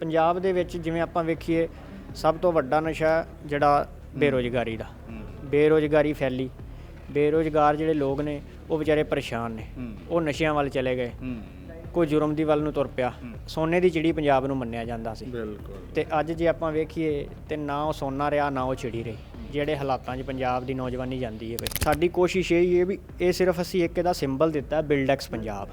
ਪੰਜਾਬ ਦੇ ਵਿੱਚ ਜਿਵੇਂ ਆਪਾਂ ਵੇਖੀਏ ਸਭ ਤੋਂ ਵੱਡਾ ਨਸ਼ਾ ਜਿਹੜਾ ਬੇਰੋਜ਼ਗਾਰੀ ਦਾ। ਬੇਰੋਜ਼ਗਾਰੀ ਫੈਲੀ। ਬੇਰੋਜ਼ਗਾਰ ਜਿਹੜੇ ਲੋਕ ਨੇ ਉਹ ਵਿਚਾਰੇ ਪਰੇਸ਼ਾਨ ਨੇ। ਉਹ ਨਸ਼ਿਆਂ ਵੱਲ ਚਲੇ ਗਏ। ਕੋਈ ਜੁਰਮ ਦੀ ਵੱਲ ਨੂੰ ਤੁਰ ਪਿਆ। ਸੋਨੇ ਦੀ ਚਿੜੀ ਪੰਜਾਬ ਨੂੰ ਮੰਨਿਆ ਜਾਂਦਾ ਸੀ। ਬਿਲਕੁਲ। ਤੇ ਅੱਜ ਜੇ ਆਪਾਂ ਵੇਖੀਏ ਤੇ ਨਾ ਉਹ ਸੋਨਾ ਰਿਹਾ ਨਾ ਉਹ ਚਿੜੀ ਰਹੀ। ਜਿਹੜੇ ਹਾਲਾਤਾਂ 'ਚ ਪੰਜਾਬ ਦੀ ਨੌਜਵਾਨੀ ਜਾਂਦੀ ਹੈ ਬਈ ਸਾਡੀ ਕੋਸ਼ਿਸ਼ ਇਹ ਹੀ ਹੈ ਵੀ ਇਹ ਸਿਰਫ ਅਸੀਂ ਇੱਕ ਇਹਦਾ ਸਿੰਬਲ ਦਿੱਤਾ ਬਿਲਡੈਕਸ ਪੰਜਾਬ।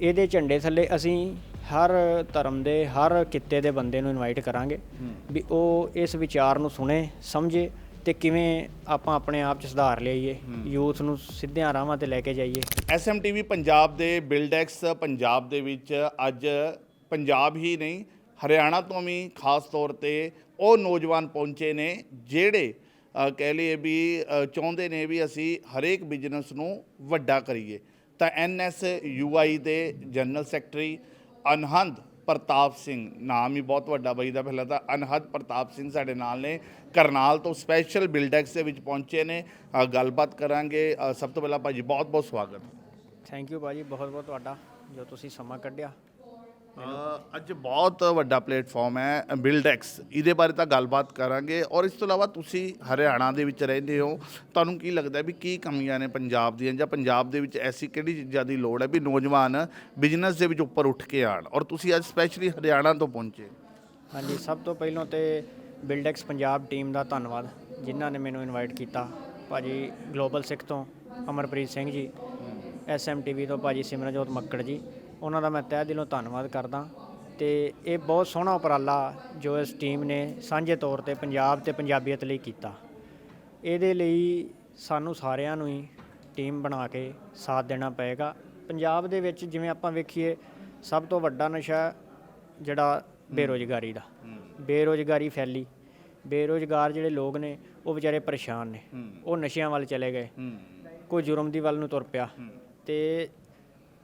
ਇਹਦੇ ਝੰਡੇ ਥੱਲੇ ਅਸੀਂ ਹਰ ਧਰਮ ਦੇ ਹਰ ਕਿੱਤੇ ਦੇ ਬੰਦੇ ਨੂੰ ਇਨਵਾਈਟ ਕਰਾਂਗੇ ਵੀ ਉਹ ਇਸ ਵਿਚਾਰ ਨੂੰ ਸੁਣੇ ਸਮਝੇ ਤੇ ਕਿਵੇਂ ਆਪਾਂ ਆਪਣੇ ਆਪ 'ਚ ਸੁਧਾਰ ਲਿਆਈਏ ਯੂਥ ਨੂੰ ਸਿੱਧਿਆਂ ਰਾਹਾਂ ਤੇ ਲੈ ਕੇ ਜਾਈਏ। ਐਸਐਮਟੀਵੀ ਪੰਜਾਬ ਦੇ ਬਿਲਡੈਕਸ ਪੰਜਾਬ ਦੇ ਵਿੱਚ ਅੱਜ ਪੰਜਾਬ ਹੀ ਨਹੀਂ ਹਰਿਆਣਾ ਤੋਂ ਵੀ ਖਾਸ ਤੌਰ ਤੇ ਉਹ ਨੌਜਵਾਨ ਪਹੁੰਚੇ ਨੇ ਜਿਹੜੇ ਕਹਿ ਲਈਏ ਵੀ ਚਾਹੁੰਦੇ ਨੇ ਵੀ ਅਸੀਂ ਹਰੇਕ ਬਿਜ਼ਨਸ ਨੂੰ ਵੱਡਾ ਕਰੀਏ। ਤਾਂ ਐਨਐਸ ਯੂਆਈ ਦੇ ਜਨਰਲ ਸੈਕਟਰੀ ਅਨਹੰਦ ਪ੍ਰਤਾਪ ਸਿੰਘ ਨਾਮ ਹੀ ਬਹੁਤ ਵੱਡਾ ਬਈ ਦਾ ਪਹਿਲਾਂ ਤਾਂ ਅਨਹਦ ਪ੍ਰਤਾਪ ਸਿੰਘ ਸਾਡੇ ਨਾਲ ਨੇ ਕਰਨਾਲ ਤੋਂ ਸਪੈਸ਼ਲ ਬਿਲਡੈਕਸ ਦੇ ਵਿੱਚ ਪਹੁੰਚੇ ਨੇ ਅ, ਗੱਲਬਾਤ ਕਰਾਂਗੇ ਅ, ਸਭ ਤੋਂ ਪਹਿਲਾਂ ਭਾਜੀ ਬਹੁਤ ਬਹੁਤ ਸਵਾਗਤ। ਥੈਂਕ ਯੂ ਬਾਜੀ ਬਹੁਤ ਬਹੁਤ ਤੁਹਾਡਾ ਜੋ ਤੁਸੀਂ ਸਮਾਂ ਕੱਢਿਆ। ਅੱਜ ਬਹੁਤ ਵੱਡਾ ਪਲੇਟਫਾਰਮ ਹੈ ਬਿਲਡੈਕਸ। ਇਹਦੇ ਬਾਰੇ ਤਾਂ ਗੱਲਬਾਤ ਕਰਾਂਗੇ ਔਰ ਇਸ ਤੋਂ ਇਲਾਵਾ ਤੁਸੀਂ ਹਰਿਆਣਾ ਦੇ ਵਿੱਚ ਰਹਿੰਦੇ ਹੋ। ਤੁਹਾਨੂੰ ਕੀ ਲੱਗਦਾ ਵੀ ਕੀ ਕਮੀਆਂ ਨੇ ਪੰਜਾਬ ਦੀਆਂ ਜਾਂ ਪੰਜਾਬ ਦੇ ਵਿੱਚ ਐਸੀ ਕਿਹੜੀ ਚੀਜ਼ਾਂ ਦੀ ਲੋੜ ਹੈ ਵੀ ਨੌਜਵਾਨ ਬਿਜ਼ਨਸ ਦੇ ਵਿੱਚ ਉੱਪਰ ਉੱਠ ਕੇ ਆਣ ਔਰ ਤੁਸੀਂ ਅੱਜ ਸਪੈਸ਼ਲੀ ਹਰਿਆਣਾ ਤੋਂ ਪਹੁੰਚੇ। ਹਾਂਜੀ, ਸਭ ਤੋਂ ਪਹਿਲਾਂ ਤੇ ਬਿਲਡੈਕਸ ਪੰਜਾਬ ਟੀਮ ਦਾ ਧੰਨਵਾਦ ਜਿਨ੍ਹਾਂ ਨੇ ਮੈਨੂੰ ਇਨਵਾਈਟ ਕੀਤਾ। ਭਾਜੀ ਗਲੋਬਲ ਸਿੱਖ ਤੋਂ ਅਮਰਪ੍ਰੀਤ ਸਿੰਘ ਜੀ ਐਸਐਮਟੀਵੀ ਤੋਂ ਭਾਜੀ ਸਿਮਰਨਜੋਤ ਮੱਕੜ ਜੀ ਉਹਨਾਂ ਦਾ ਮੈਂ ਤਹਿ ਦਿਲੋਂ ਧੰਨਵਾਦ ਕਰਦਾ ਤੇ ਇਹ ਬਹੁਤ ਸੋਹਣਾ ਉਪਰਾਲਾ ਜੋ ਇਸ ਟੀਮ ਨੇ ਸਾਂਝੇ ਤੌਰ ਤੇ ਪੰਜਾਬ ਤੇ ਪੰਜਾਬੀਅਤ ਲਈ ਕੀਤਾ। ਇਹਦੇ ਲਈ ਸਾਨੂੰ ਸਾਰਿਆਂ ਨੂੰ ਹੀ ਟੀਮ ਬਣਾ ਕੇ ਸਾਥ ਦੇਣਾ ਪਏਗਾ। ਪੰਜਾਬ ਦੇ ਵਿੱਚ ਜਿਵੇਂ ਆਪਾਂ ਵੇਖੀਏ ਸਭ ਤੋਂ ਵੱਡਾ ਨਸ਼ਾ ਜਿਹੜਾ ਬੇਰੋਜ਼ਗਾਰੀ ਦਾ। ਬੇਰੋਜ਼ਗਾਰੀ ਫੈਲੀ। ਬੇਰੋਜ਼ਗਾਰ ਜਿਹੜੇ ਲੋਕ ਨੇ ਉਹ ਵਿਚਾਰੇ ਪਰੇਸ਼ਾਨ ਨੇ। ਉਹ ਨਸ਼ਿਆਂ ਵੱਲ ਚਲੇ ਗਏ। ਕੋਈ ਜੁਰਮ ਦੀ ਵੱਲ ਨੂੰ ਤੁਰ ਪਿਆ। ਤੇ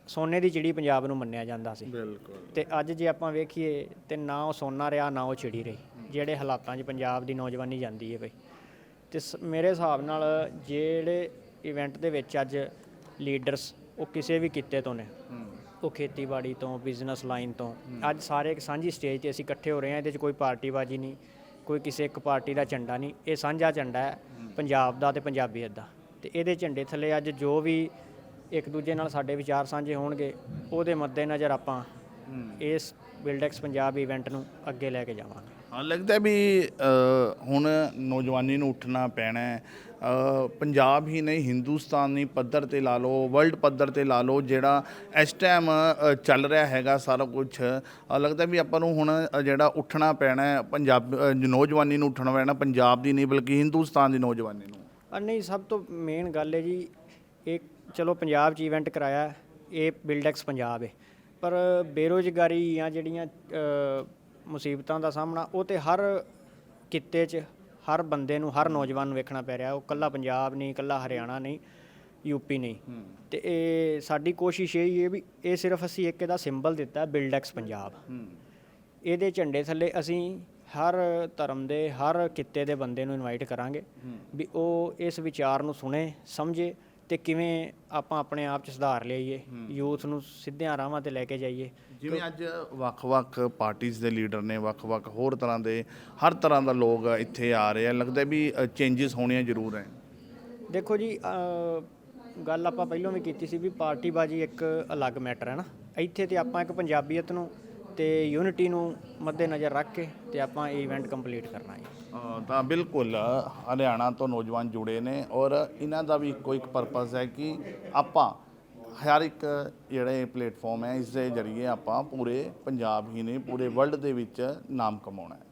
ਸੋਨੇ ਦੀ ਚਿੜੀ ਪੰਜਾਬ ਨੂੰ ਮੰਨਿਆ ਜਾਂਦਾ ਸੀ। ਬਿਲਕੁਲ। ਤੇ ਅੱਜ ਜੇ ਆਪਾਂ ਵੇਖੀਏ ਤੇ ਨਾ ਉਹ ਸੋਨਾ ਰਿਹਾ ਨਾ ਉਹ ਚਿੜੀ ਰਹੀ। ਜਿਹੜੇ ਹਾਲਾਤਾਂ 'ਚ ਪੰਜਾਬ ਦੀ ਨੌਜਵਾਨੀ ਜਾਂਦੀ ਹੈ ਬਈ। ਤੇ ਸ- ਮੇਰੇ ਹਿਸਾਬ ਨਾਲ ਜਿਹੜੇ ਇਵੈਂਟ ਦੇ ਵਿੱਚ ਅੱਜ ਲੀਡਰਸ ਉਹ ਕਿਸੇ ਵੀ ਕਿੱਤੇ ਤੋਂ ਨੇ। ਉਹ ਖੇਤੀਬਾੜੀ ਤੋਂ ਬਿਜ਼ਨਸ ਲਾਈਨ ਤੋਂ। ਅੱਜ ਸਾਰੇ ਇੱਕ ਸਾਂਝੀ ਸਟੇਜ ਤੇ ਅਸੀਂ ਇਕੱਠੇ ਹੋ ਰਹੇ ਹਾਂ ਇਹਦੇ 'ਚ ਕੋਈ ਪਾਰਟੀਬਾਜ਼ੀ ਨਹੀਂ ਕੋਈ ਕਿਸੇ ਇੱਕ ਪਾਰਟੀ ਦਾ ਝੰਡਾ ਨਹੀਂ। ਇਹ ਸਾਂਝਾ ਝੰਡਾ ਹੈ। ਪੰਜਾਬ ਦਾ ਤੇ ਪੰਜਾਬੀਅਤ ਦਾ। ਤੇ ਇਹਦੇ ਝੰਡੇ ਥੱਲੇ ਅੱਜ ਜੋ ਵੀ ਇੱਕ ਦੂਜੇ ਨਾਲ ਸਾਡੇ ਵਿਚਾਰ ਸਾਂਝੇ ਹੋਣਗੇ ਉਹਦੇ ਮੱਦੇਨਜ਼ਰ ਆਪਾਂ ਇਸ ਬਿਲਡੈਕਸ ਪੰਜਾਬ ਇਵੈਂਟ ਨੂੰ ਅੱਗੇ ਲੈ ਕੇ ਜਾਵਾਂਗੇ। ਹਾਂ ਲੱਗਦਾ ਵੀ ਹੁਣ ਨੌਜਵਾਨੀ ਨੂੰ ਉੱਠਣਾ ਪੈਣਾ ਹੈ। ਪੰਜਾਬ ਹੀ ਨਹੀਂ ਹਿੰਦੁਸਤਾਨੀ ਪੱਧਰ ਤੇ ਲਾ ਲਓ ਵਰਲਡ ਪੱਧਰ ਤੇ ਲਾ ਲਓ ਜਿਹੜਾ ਇਸ ਟਾਈਮ ਚੱਲ ਰਿਹਾ ਹੈਗਾ ਸਾਰਾ ਕੁਝ ਲੱਗਦਾ ਵੀ ਆਪਾਂ ਨੂੰ ਹੁਣ ਜਿਹੜਾ ਉੱਠਣਾ ਪੈਣਾ ਹੈ ਪੰਜਾਬ ਨੌਜਵਾਨੀ ਨੂੰ ਉੱਠਣਾ ਪੈਣਾ ਪੰਜਾਬ ਦੀ ਨਹੀਂ ਬਲਕਿ ਹਿੰਦੁਸਤਾਨ ਦੀ ਨੌਜਵਾਨੀ ਨੂੰ। ਨਹੀਂ ਸਭ ਤੋਂ ਮੇਨ ਗੱਲ ਹੈ ਜੀ ਇਹ ਚਲੋ ਪੰਜਾਬ 'ਚ ਇਵੈਂਟ ਕਰਾਇਆ ਇਹ ਬਿਲਡੈਕਸ ਪੰਜਾਬ ਹੈ ਪਰ ਬੇਰੋਜ਼ਗਾਰੀ ਜਾਂ ਜਿਹੜੀਆਂ ਮੁਸੀਬਤਾਂ ਦਾ ਸਾਹਮਣਾ ਉਹ ਤੇ ਹਰ ਕਿੱਤੇ 'ਚ ਹਰ ਬੰਦੇ ਨੂੰ ਹਰ ਨੌਜਵਾਨ ਨੂੰ ਵੇਖਣਾ ਪੈ ਰਿਹਾ। ਉਹ ਕੱਲਾ ਪੰਜਾਬ ਨਹੀਂ ਕੱਲਾ ਹਰਿਆਣਾ ਨਹੀਂ ਯੂਪੀ ਨਹੀਂ। ਤੇ ਇਹ ਸਾਡੀ ਕੋਸ਼ਿਸ਼ ਇਹ ਹੀ ਹੈ ਵੀ ਇਹ ਸਿਰਫ ਅਸੀਂ ਇੱਕ ਇਹਦਾ ਸਿੰਬਲ ਦਿੱਤਾ ਬਿਲਡੈਕਸ ਪੰਜਾਬ। ਇਹਦੇ ਝੰਡੇ ਥੱਲੇ ਅਸੀਂ ਹਰ ਧਰਮ ਦੇ ਹਰ ਕਿੱਤੇ ਦੇ ਬੰਦੇ ਨੂੰ ਇਨਵਾਈਟ ਕਰਾਂਗੇ ਵੀ ਉਹ ਇਸ ਵਿਚਾਰ ਨੂੰ ਸੁਣੇ ਸਮਝੇ। ਤੇ ਕਿਵੇਂ ਆਪਾਂ ਆਪਣੇ ਆਪ 'ਚ ਸੁਧਾਰ ਲਿਆਈਏ ਯੂਥ ਨੂੰ ਸਿੱਧਿਆਂ ਰਾਹਾਂ ਤੇ ਲੈ ਕੇ ਜਾਈਏ। ਜਿਵੇਂ ਅੱਜ ਵੱਖ-ਵੱਖ ਪਾਰਟੀਆਂ ਦੇ ਲੀਡਰ ਨੇ ਵੱਖ-ਵੱਖ ਹੋਰ ਤਰ੍ਹਾਂ ਦੇ ਹਰ ਤਰ੍ਹਾਂ ਦਾ ਲੋਕ ਇੱਥੇ ਆ ਰਹੇ ਆ। ਲੱਗਦਾ ਵੀ ਚੇਂਜਸ ਹੋਣੀਆਂ ਜ਼ਰੂਰ ਹੈ। ਦੇਖੋ ਜੀ ਗੱਲ ਆਪਾਂ ਪਹਿਲਾਂ ਵੀ ਕੀਤੀ ਸੀ ਵੀ ਪਾਰਟੀਬਾਜੀ ਇੱਕ ਅਲੱਗ ਮੈਟਰ ਹੈ ਨਾ। ਇੱਥੇ ਤੇ ਆਪਾਂ ਇੱਕ ਪੰਜਾਬੀਅਤ ਨੂੰ ਤੇ ਯੂਨਿਟੀ ਨੂੰ ਮੱਦੇਨਜ਼ਰ ਰੱਖ ਕੇ ਤੇ ਆਪਾਂ ਇਹ ਇਵੈਂਟ ਕੰਪਲੀਟ ਕਰਨਾ ਹੈ ਅ, ਤਾਂ ਬਿਲਕੁਲ ਹਰਿਆਣਾ ਤੋਂ ਨੌਜਵਾਨ ਜੁੜੇ ਨੇ ਔਰ ਇਹਨਾਂ ਦਾ ਵੀ ਇੱਕੋ ਇੱਕ ਪਰਪਸ ਹੈ ਕਿ ਆਪਾਂ ਹਰ ਇੱਕ ਜਿਹੜੇ ਪਲੇਟਫਾਰਮ ਹੈ ਇਸ ਦੇ ਜ਼ਰੀਏ ਆਪਾਂ ਪੂਰੇ ਪੰਜਾਬ ਹੀ ਨਹੀਂ ਪੂਰੇ ਵਰਲਡ ਦੇ ਵਿੱਚ ਨਾਮ ਕਮਾਉਣਾ ਹੈ।